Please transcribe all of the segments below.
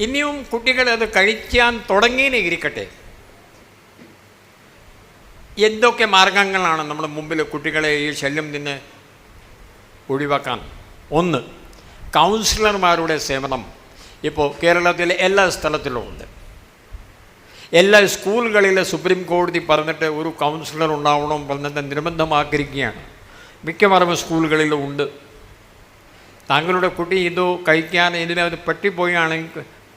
ഇനിയും കുട്ടികൾ അത് കഴിക്കാൻ തുടങ്ങിയേ ഇരിക്കട്ടെ. എന്തൊക്കെ മാർഗങ്ങളാണ് നമ്മൾ മുമ്പിൽ കുട്ടികളെ ഈ ശല്യം നിന്ന് ഒഴിവാക്കാൻ? ഒന്ന് കൗൺസിലർമാരുടെ സേവനം. ഇപ്പോൾ കേരളത്തിലെ എല്ലാ സ്ഥലത്തിലും ഉണ്ട്. എല്ലാ സ്കൂളുകളിലെ സുപ്രീം കോടതി പറഞ്ഞിട്ട് ഒരു കൗൺസിലർ ഉണ്ടാവണം പറഞ്ഞിട്ട് നിർബന്ധമാക്കിയിരിക്കുകയാണ് മിക്കവാറും സ്കൂളുകളിലും ഉണ്ട്. താങ്കളുടെ കുട്ടി ഇതോ കഴിക്കാൻ ഇതിനകത്ത്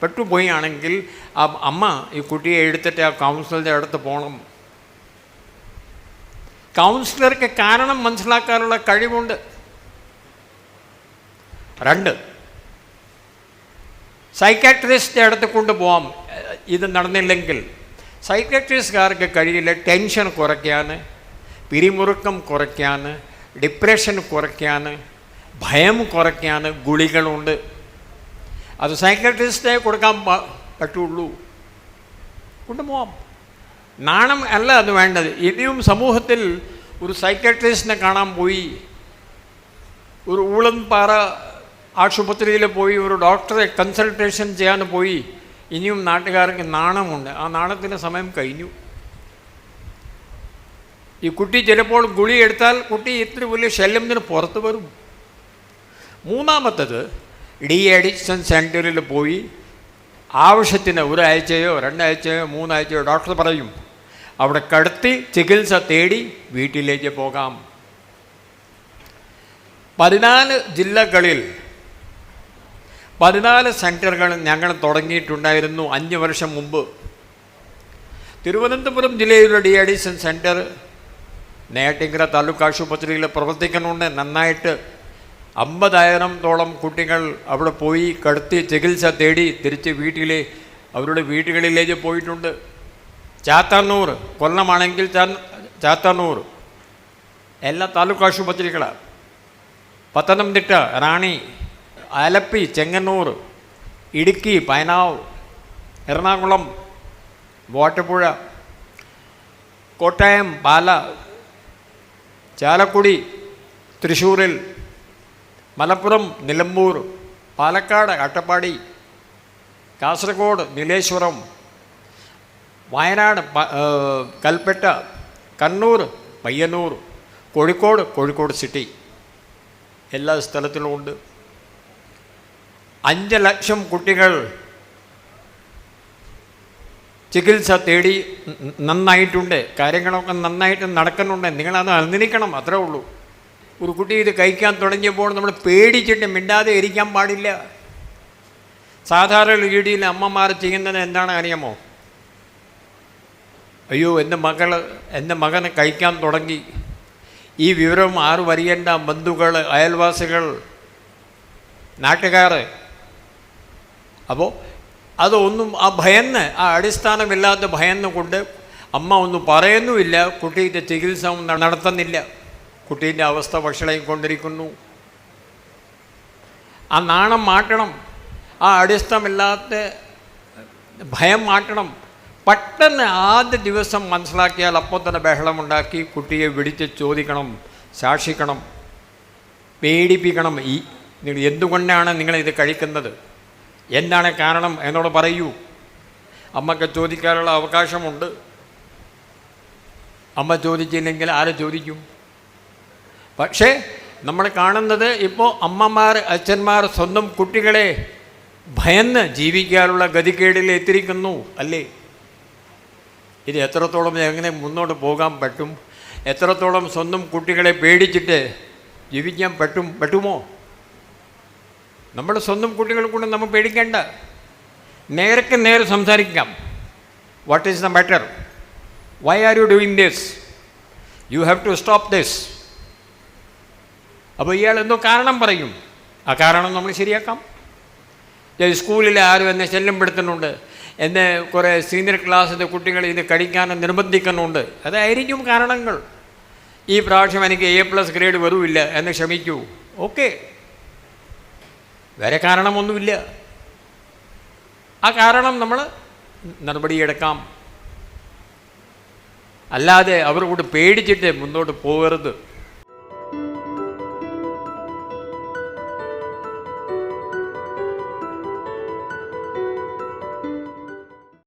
പെട്ടിപ്പോയാണെങ്കിൽ പെട്ടുപോയാണെങ്കിൽ ആ അമ്മ ഈ കുട്ടിയെ എടുത്തിട്ട് ആ കൗൺസിലറുടെ അടുത്ത് പോകണം കൗൺസിലർക്ക് കാരണം മനസ്സിലാക്കാനുള്ള കഴിവുണ്ട്. രണ്ട് സൈക്കാട്രിസ്റ്റിന്റെ അടുത്ത് കൊണ്ടുപോകാം ഇത് നടന്നില്ലെങ്കിൽ സൈക്കാട്രിസ്റ്റുകാർക്ക് കഴിയില്ല ടെൻഷൻ കുറയ്ക്കാൻ പിരിമുറുക്കം കുറയ്ക്കാൻ ഡിപ്രഷൻ കുറയ്ക്കാൻ ഭയം കുറയ്ക്കാൻ ഗുളികളുണ്ട്. അത് സൈക്കാട്രിസ്റ്റിനെ കൊടുക്കാൻ പറ്റുള്ളൂ. കൊണ്ടുപോകാം നാണം അല്ല അത് വേണ്ടത്. ഇനിയും സമൂഹത്തിൽ ഒരു സൈക്കാട്രിസ്റ്റിനെ കാണാൻ പോയി. ഒരു ഊളൻപാറ ആശുപത്രിയിൽ പോയി ഒരു ഡോക്ടറെ കൺസൾട്ടേഷൻ ചെയ്യാൻ പോയി. ഇനിയും നാട്ടുകാർക്ക് നാണമുണ്ട്. ആ നാണത്തിന് സമയം കഴിഞ്ഞു. ഈ കുട്ടി ചിലപ്പോൾ ഗുളി എടുത്താൽ കുട്ടി ഇത്ര വലിയ ശല്യത്തിന് പുറത്ത് വരും. മൂന്നാമത്തത് ഡി അഡിക്ഷൻ സെന്ററിൽ പോയി ആവശ്യത്തിന് ഒരാഴ്ചയോ രണ്ടാഴ്ചയോ മൂന്നാഴ്ചയോ ഡോക്ടർ പറയും അവിടെ കടത്തി ചികിത്സ തേടി വീട്ടിലേക്ക് പോകാം. പതിനാല് ജില്ലകളിൽ പതിനാല് സെന്ററുകൾ ഞങ്ങൾ തുടങ്ങിയിട്ടുണ്ടായിരുന്നു അഞ്ച് വർഷം മുമ്പ്. തിരുവനന്തപുരം ജില്ലയിലുള്ള de addiction centre Neyyattinkara taluk ആശുപത്രിയിൽ പ്രവർത്തിക്കുന്നുണ്ട് നന്നായിട്ട് അമ്പതായിരത്തോളം കുട്ടികൾ അവിടെ പോയി കടത്തി ചികിത്സ തേടി തിരിച്ച് വീട്ടിലെ അവരുടെ വീടുകളിലേക്ക് പോയിട്ടുണ്ട്. ചാത്തന്നൂർ കൊല്ലമാണെങ്കിൽ ചാ- ചാത്തന്നൂർ എല്ലാ താലൂക്ക് ആശുപത്രികളാണ് പത്തനംതിട്ട റാണി ആലപ്പി ചെങ്ങന്നൂർ ഇടുക്കി പയനാവ് എറണാകുളം വാട്ടപ്പുഴ കോട്ടയം പാല ചാലക്കുടി തൃശ്ശൂരിൽ മലപ്പുറം നിലമ്പൂർ പാലക്കാട് അട്ടപ്പാടി കാസർഗോഡ് നീലേശ്വരം വയനാട് കൽപ്പറ്റ കണ്ണൂർ പയ്യന്നൂർ കോഴിക്കോട് കോഴിക്കോട് സിറ്റി. എല്ലാ സ്ഥലത്തിലും ഉണ്ട്. അഞ്ച് ലക്ഷം കുട്ടികൾ ചികിത്സ തേടി നന്നായിട്ടുണ്ട്. കാര്യങ്ങളൊക്കെ നന്നായിട്ട് നടക്കുന്നുണ്ട്. നിങ്ങളത് അറിഞ്ഞിരിക്കണം അത്രേ ഉള്ളൂ. ഒരു കുട്ടി ഇത് കഴിക്കാൻ തുടങ്ങിയപ്പോൾ നമ്മൾ പേടിച്ചിട്ട് മിണ്ടാതെ ഇരിക്കാൻ പാടില്ല. സാധാരണ രീതിയിൽ അമ്മമാർ ചെയ്യുന്നത് എന്താണ് അറിയാമോ? അയ്യോ എന്റെ മകൾ എന്റെ മകന് കഴിക്കാൻ തുടങ്ങി. ഈ വിവരം ആരും അറിയേണ്ട ബന്ധുക്കൾ അയൽവാസികൾ നാട്ടുകാർ അപ്പോൾ അതൊന്നും ആ ഭയന്ന് ആ അടിസ്ഥാനമില്ലാത്ത ഭയന്ന് കൊണ്ട് അമ്മ ഒന്നും പറയുന്നുമില്ല. കുട്ടിയുടെ ചികിത്സ നടത്തുന്നില്ല. കുട്ടീന്റെ അവസ്ഥ വഷളായിക്കൊണ്ടിരിക്കുന്നു ആ നാണം മാറ്റണം ആ അടിസ്ഥമില്ലാത്ത ഭയം മാറ്റണം. പെട്ടെന്ന് ആദ്യ ദിവസം മനസ്സിലാക്കിയാൽ അപ്പോൾ തന്നെ ബഹളമുണ്ടാക്കി കുട്ടിയെ വിളിച്ച് ചോദിക്കണം ശാസിക്കണം പേടിപ്പിക്കണം. ഈ നിങ്ങൾ എന്തുകൊണ്ടാണ് നിങ്ങളിത് കഴിക്കുന്നത്? എന്താണ് കാരണം എന്നോട് പറയൂ. അമ്മയ്ക്ക് ചോദിക്കാനുള്ള അവകാശമുണ്ട്. അമ്മ ചോദിച്ചില്ലെങ്കിൽ ആരെ ചോദിക്കും? പക്ഷേ നമ്മൾ കാണുന്നത് ഇപ്പോൾ അമ്മമാർ അച്ഛന്മാർ സ്വന്തം കുട്ടികളെ ഭയന്ന് ജീവിക്കാനുള്ള ഗതികേടിൽ എത്തിയിരിക്കുന്നു അല്ലേ? ഇത് എത്രത്തോളം എങ്ങനെ മുന്നോട്ട് പോകാൻ പറ്റും? എത്രത്തോളം സ്വന്തം കുട്ടികളെ പേടിച്ചിട്ട് ജീവിക്കാൻ പറ്റും പറ്റുമോ? നമ്മൾ സ്വന്തം കുട്ടികളെ കൊണ്ട് നമ്മൾ പേടിക്കേണ്ട. നേരക്ക് നേരെ സംസാരിക്കാം. What is the matter why are you doing this you have to stop this അപ്പോൾ ഇയാൾ എന്തോ കാരണം പറയും. ആ കാരണം നമ്മൾ ശരിയാക്കാം. സ്കൂളിൽ ആരും എന്നെ ശല്യപ്പെടുത്തുന്നുണ്ട് എന്നെ കുറേ സീനിയർ ക്ലാസ്സിലെ കുട്ടികൾ ഇത് കഴിക്കാനും നിർബന്ധിക്കുന്നുണ്ട്. അതായിരിക്കും കാരണങ്ങൾ. ഈ പ്രാവശ്യം എനിക്ക് എ പ്ലസ് ഗ്രേഡ് വരുമില്ല. എന്നെ ക്ഷമിക്കൂ. ഓക്കെ. വേറെ കാരണമൊന്നുമില്ല. ആ കാരണം നമ്മൾ നടപടിയെടുക്കാം. അല്ലാതെ അവരോട് പേടിച്ചിട്ട് മുന്നോട്ട് പോകരുത്.